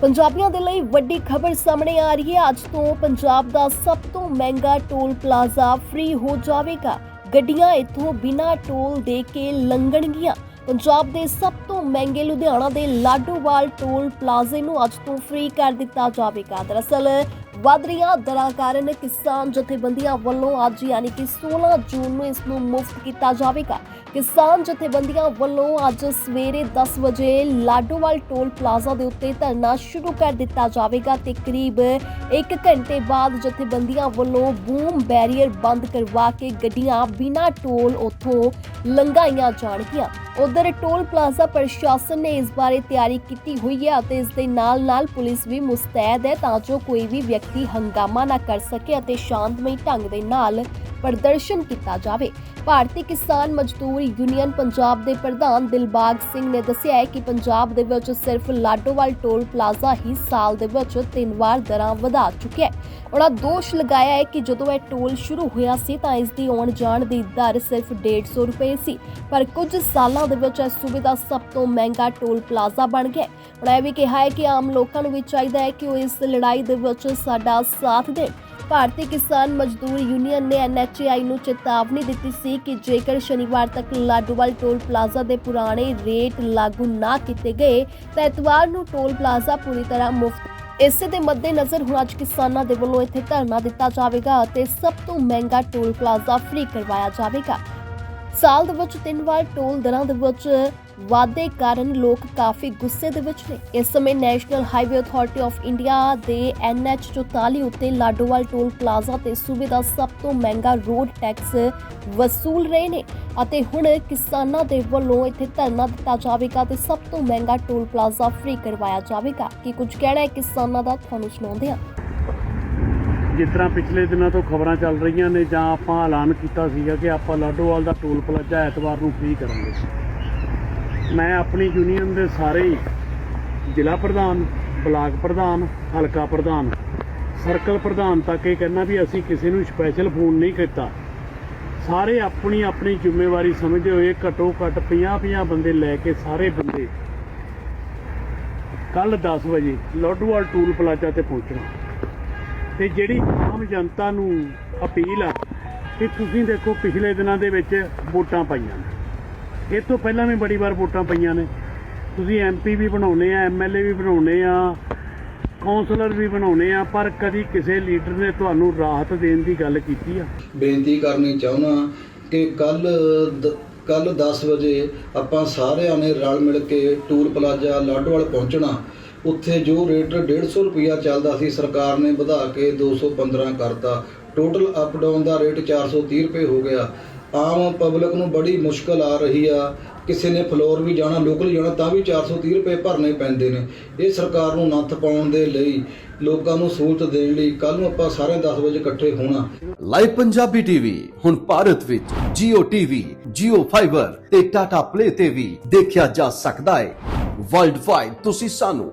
ਪੰਜਾਬੀਆਂ ਦੇ ਲਈ ਵੱਡੀ ਖਬਰ ਸਾਹਮਣੇ ਆ ਰਹੀ ਹੈ। ਅੱਜ ਤੋਂ ਪੰਜਾਬ ਦਾ ਸਭ ਤੋਂ ਮਹਿੰਗਾ ਟੋਲ ਪਲਾਜ਼ਾ ਫ੍ਰੀ ਹੋ ਜਾਵੇਗਾ। ਗੱਡੀਆਂ ਇੱਥੋਂ ਬਿਨਾਂ ਟੋਲ ਦੇ ਕੇ ਲੰਘਣਗੀਆਂ। ਪੰਜਾਬ ਦੇ ਸਭ ਤੋਂ ਮਹਿੰਗੇ ਲੁਧਿਆਣਾ ਦੇ ਲਾਡੋਵਾਲ ਟੋਲ ਪਲਾਜ਼ੇ ਨੂੰ ਅੱਜ ਤੋਂ ਫ੍ਰੀ ਕਰ ਦਿੱਤਾ ਜਾਵੇਗਾ। ਦਰਅਸਲ, ਵਧ ਰਹੀਆਂ ਦਰਾਂ ਕਾਰਨ ਕਿਸਾਨ ਜਥੇਬੰਦੀਆਂ ਵੱਲੋਂ ਅੱਜ ਯਾਨੀ ਕਿ 16 ਜੂਨ ਨੂੰ ਇਸ ਨੂੰ ਮੁਫਤ ਕੀਤਾ ਜਾਵੇਗਾ। ਕਿਸਾਨ ਜਥੇਬੰਦੀਆਂ ਵੱਲੋਂ ਅੱਜ ਸਵੇਰੇ 10 ਵਜੇ ਲਾਡੋਵਾਲ ਟੋਲ ਪਲਾਜ਼ਾ ਦੇ ਉੱਤੇ ਧਰਨਾ ਸ਼ੁਰੂ ਕਰ ਦਿੱਤਾ ਜਾਵੇਗਾ ਤੇ ਕਰੀਬ 1 ਘੰਟੇ ਬਾਅਦ ਜਥੇਬੰਦੀਆਂ ਵੱਲੋਂ ਬੂਮ ਬੈਰੀਅਰ ਬੰਦ ਕਰਵਾ ਕੇ ਗੱਡੀਆਂ ਬਿਨਾਂ ਟੋਲ ਉੱਥੋਂ ਲੰਘਾਈਆਂ ਜਾਣਗੀਆਂ। ਉਧਰ ਟੋਲ ਪਲਾਜ਼ਾ ਪ੍ਰਸ਼ਾਸਨ ਨੇ ਇਸ ਬਾਰੇ ਤਿਆਰੀ ਕੀਤੀ ਹੋਈ ਹੈ ਅਤੇ ਇਸ ਦੇ ਨਾਲ-ਨਾਲ ਪੁਲਿਸ ਵੀ ਮੁਸਤੈਦ ਹੈ ਤਾਂ ਜੋ ਕੋਈ ਵੀ ਵਿਅਕਤੀ ਹੰਗਾਮਾ ਨਾ ਕਰ ਸਕੇ ਅਤੇ ਸ਼ਾਂਤਮਈ ਢੰਗ ਦੇ ਨਾਲ ਪ੍ਰਦਰਸ਼ਨ ਕੀਤਾ ਜਾਵੇ। ਭਾਰਤੀ ਕਿਸਾਨ ਮਜ਼ਦੂਰ ਯੂਨੀਅਨ ਪੰਜਾਬ ਦੇ ਪ੍ਰਧਾਨ ਦਿਲਬਾਗ ਸਿੰਘ ਨੇ ਦੱਸਿਆ ਹੈ ਕਿ ਪੰਜਾਬ ਦੇ ਵਿੱਚ ਸਿਰਫ ਲਾਡੋਵਾਲ ਟੋਲ ਪਲਾਜ਼ਾ ਹੀ ਸਾਲ ਦੇ ਵਿੱਚ ਤਿੰਨ ਵਾਰ ਦਰਾਂ ਵਧਾ ਚੁੱਕਿਆ ਹੈ। ਉਹਨਾਂ ਦੋਸ਼ ਲਗਾਇਆ ਹੈ ਕਿ ਜਦੋਂ ਇਹ ਟੋਲ ਸ਼ੁਰੂ ਹੋਇਆ ਸੀ ਤਾਂ ਇਸ ਦੀ ਆਉਣ ਜਾਣ ਦੀ ਦਰ ਸਿਰਫ 150 ਰੁਪਏ ਸੀ। ਪਰ ਕੁਝ ਸਾਲਾਂ ਦੇ ਵਿੱਚ ਇਹ ਸੂਬੇ ਦਾ ਸਭ ਤੋਂ ਮਹਿੰਗਾ ਟੋਲ ਪਲਾਜ਼ਾ ਬਣ ਗਿਆ ਉਹਨਾਂ ਇਹ ਵੀ ਕਿਹਾ ਹੈ ਕਿ ਆਮ ਲੋਕਾਂ ਨੂੰ ਵੀ ਚਾਹੀਦਾ ਹੈ ਕਿ ਉਹ ਇਸ ਲੜਾਈ ਦੇ ਵਿੱਚ ਸਾਡਾ ਸਾਥ ਦੇਣ। ਭਾਰਤੀ ਕਿਸਾਨ ਮਜ਼ਦੂਰ ਯੂਨੀਅਨ ਨੇ ਐਨਐਚਏਆਈ ਨੂੰ ਚੇਤਾਵਨੀ ਦਿੱਤੀ ਸੀ ਕਿ ਜੇਕਰ ਸ਼ਨੀਵਾਰ ਤੱਕ ਲਾਡੋਵਾਲ ਟੋਲ ਪਲਾਜ਼ਾ ਦੇ ਪੁਰਾਣੇ ਰੇਟ ਲਾਗੂ ਨਾ ਕੀਤੇ ਗਏ, ਤਾਂ ਐਤਵਾਰ ਨੂੰ ਟੋਲ ਪਲਾਜ਼ਾ ਪੂਰੀ ਤਰ੍ਹਾਂ ਮੁਫਤ ਇਸੇ ਦੇ ਮੱਦੇਨਜ਼ਰ ਹੁਣ ਅੱਜ ਕਿਸਾਨਾਂ ਦੇ ਵੱਲੋਂ ਇੱਥੇ ਧਰਨਾ ਦਿੱਤਾ ਜਾਵੇਗਾ ਅਤੇ ਸਭ ਤੋਂ ਮਹਿੰਗਾ ਟੋਲ ਪਲਾਜ਼ਾ ਫ੍ਰੀ ਕਰਵਾਇਆ ਜਾਵੇਗਾ। ਸਾਲ ਦੇ ਵਿੱਚ ਤਿੰਨ ਵਾਰ ਟੋਲ ਦਰਾਂ ਦੇ ਵਿੱਚ ਵਾਧੇ ਕਾਰਨ ਲੋਕ ਕਾਫੀ ਗੁੱਸੇ ਦੇ ਵਿੱਚ ਨੇ। ਇਸ ਸਮੇਂ National Highway Authority of India ਦੇ NH 44 ਉੱਤੇ ਲਾਡੋਵਾਲ ਟੋਲ ਪਲਾਜ਼ਾ ਤੇ ਸੂਬੇ ਦਾ ਸਭ ਤੋਂ ਮਹਿੰਗਾ ਰੋਡ ਟੈਕਸ ਵਸੂਲ ਰਹੇ ਨੇ ਅਤੇ ਹੁਣ ਕਿਸਾਨਾਂ ਦੇ ਵੱਲੋਂ ਇੱਥੇ ਧਰਨਾ ਦਿੱਤਾ ਜਾਵੇਗਾ ਤੇ ਸਭ ਤੋਂ ਮਹਿੰਗਾ ਟੋਲ ਪਲਾਜ਼ਾ ਫ੍ਰੀ ਕਰਵਾਇਆ ਜਾਵੇਗਾ। ਕੀ ਕੁਝ ਕਹਿਣਾ ਹੈ ਕਿਸਾਨਾਂ ਦਾ, ਤੁਹਾਨੂੰ ਸੁਣਾਉਂਦੇ ਹਾਂ। ਜਿਸ ਤਰ੍ਹਾਂ ਪਿਛਲੇ ਦਿਨਾਂ ਤੋਂ ਖਬਰਾਂ ਚੱਲ ਰਹੀਆਂ ਨੇ, ਜਾਂ ਆਪਾਂ ਐਲਾਨ ਕੀਤਾ ਸੀਗਾ ਕਿ ਆਪਾਂ ਲਾਡੋਵਾਲ ਦਾ ਟੋਲ ਪਲਾਜ਼ਾ ਐਤਵਾਰ ਨੂੰ ਫ੍ਰੀ ਕਰਾਂਗੇ। ਮੈਂ ਆਪਣੀ ਯੂਨੀਅਨ ਦੇ ਸਾਰੇ ਹੀ ਜ਼ਿਲ੍ਹਾ ਪ੍ਰਧਾਨ, ਬਲਾਕ ਪ੍ਰਧਾਨ, ਹਲਕਾ ਪ੍ਰਧਾਨ ਸਰਕਲ ਪ੍ਰਧਾਨ ਤੱਕ ਇਹ ਕਹਿਣਾ ਵੀ ਅਸੀਂ ਕਿਸੇ ਨੂੰ ਸਪੈਸ਼ਲ ਫੋਨ ਨਹੀਂ ਕੀਤਾ। ਸਾਰੇ ਆਪਣੀ ਆਪਣੀ ਜ਼ਿੰਮੇਵਾਰੀ ਸਮਝਦੇ ਹੋਏ ਘੱਟੋ ਘੱਟ 50-50 ਬੰਦੇ ਲੈ ਕੇ ਸਾਰੇ ਬੰਦੇ ਕੱਲ 10 ਵਜੇ ਲਾਡੋਵਾਲ ਟੂਲ ਪਲਾਜ਼ਾ ਤੇ ਪਹੁੰਚਣਾ। ਤੇ ਜਿਹੜੀ ਆਮ ਜਨਤਾ ਨੂੰ ਅਪੀਲ ਆ ਕਿ ਤੁਸੀਂ ਦੇਖੋ ਪਿਛਲੇ ਦਿਨਾਂ ਦੇ ਵਿੱਚ ਵੋਟਾਂ ਪਾਈਆਂ ਨੇ। ਇਹ ਤੋਂ ਪਹਿਲਾਂ ਵੀ ਬੜੀ ਵਾਰ ਵੋਟਾਂ ਪਈਆਂ ਨੇ। ਤੁਸੀਂ ਐਮਪੀ ਵੀ ਬਣਾਉਨੇ ਆ ਐਮਐਲਏ ਵੀ ਬਣਾਉਨੇ ਆ ਕਾਉਂਸਲਰ ਵੀ ਬਣਾਉਨੇ ਆ, ਪਰ ਕਦੀ ਕਿਸੇ ਲੀਡਰ ਨੇ ਤੁਹਾਨੂੰ ਰਾਹਤ ਦੇਣ ਦੀ ਗੱਲ ਕੀਤੀ ਆ? ਬੇਨਤੀ ਕਰਨੀ ਚਾਹੁੰਦਾ ਕਿ ਕੱਲ ਕੱਲ 10 ਵਜੇ ਆਪਾਂ ਸਾਰਿਆਂ ਨੇ ਰਲ ਮਿਲ ਕੇ ਟੂਲ ਪਲਾਜ਼ਾ ਲਾਡੋਵਾਲ ਪਹੁੰਚਣਾ। ਉੱਥੇ ਜੋ ਰੇਟ 150 ਰੁਪਿਆ ਚੱਲਦਾ ਸੀ ਸਰਕਾਰ ਨੇ ਵਧਾ ਕੇ 215 ਕਰਤਾ। ਟੋਟਲ ਅਪ ਡਾਊਨ ਦਾ ਰੇਟ 430 ਰੁਪਏ ਹੋ ਗਿਆ। ਆਮ ਪਬਲਿਕ ਨੂੰ ਬੜੀ ਮੁਸ਼ਕਲ ਆ ਰਹੀ ਆ। ਕਿਸੇ ਨੇ ਫਲੋਰ ਵੀ ਜਾਣਾ ਲੋਕਲ ਜਾਣਾ ਤਾਂ ਵੀ 430 ਰੁਪਏ ਭਰਨੇ ਪੈਂਦੇ ਨੇ। ਇਹ ਸਰਕਾਰ ਨੂੰ ਨੱਥ ਪਾਉਣ ਦੇ ਲਈ ਲੋਕਾਂ ਨੂੰ ਸਹੂਲਤ ਦੇਣ ਲਈ ਕੱਲ ਨੂੰ ਆਪਾਂ ਸਾਰੇ 10 ਵਜੇ ਇਕੱਠੇ ਹੋਣਾ। ਲਾਈਵ ਪੰਜਾਬੀ ਟੀਵੀ ਹੁਣ ਭਾਰਤ ਵਿੱਚ Jio TV, Jio Fiber ਤੇ Tata Play ਤੇ ਵੀ ਦੇਖਿਆ ਜਾ ਸਕਦਾ ਹੈ। ਵਰਲਡ ਵਾਈਡ ਤੁਸੀਂ ਸਾਨੂੰ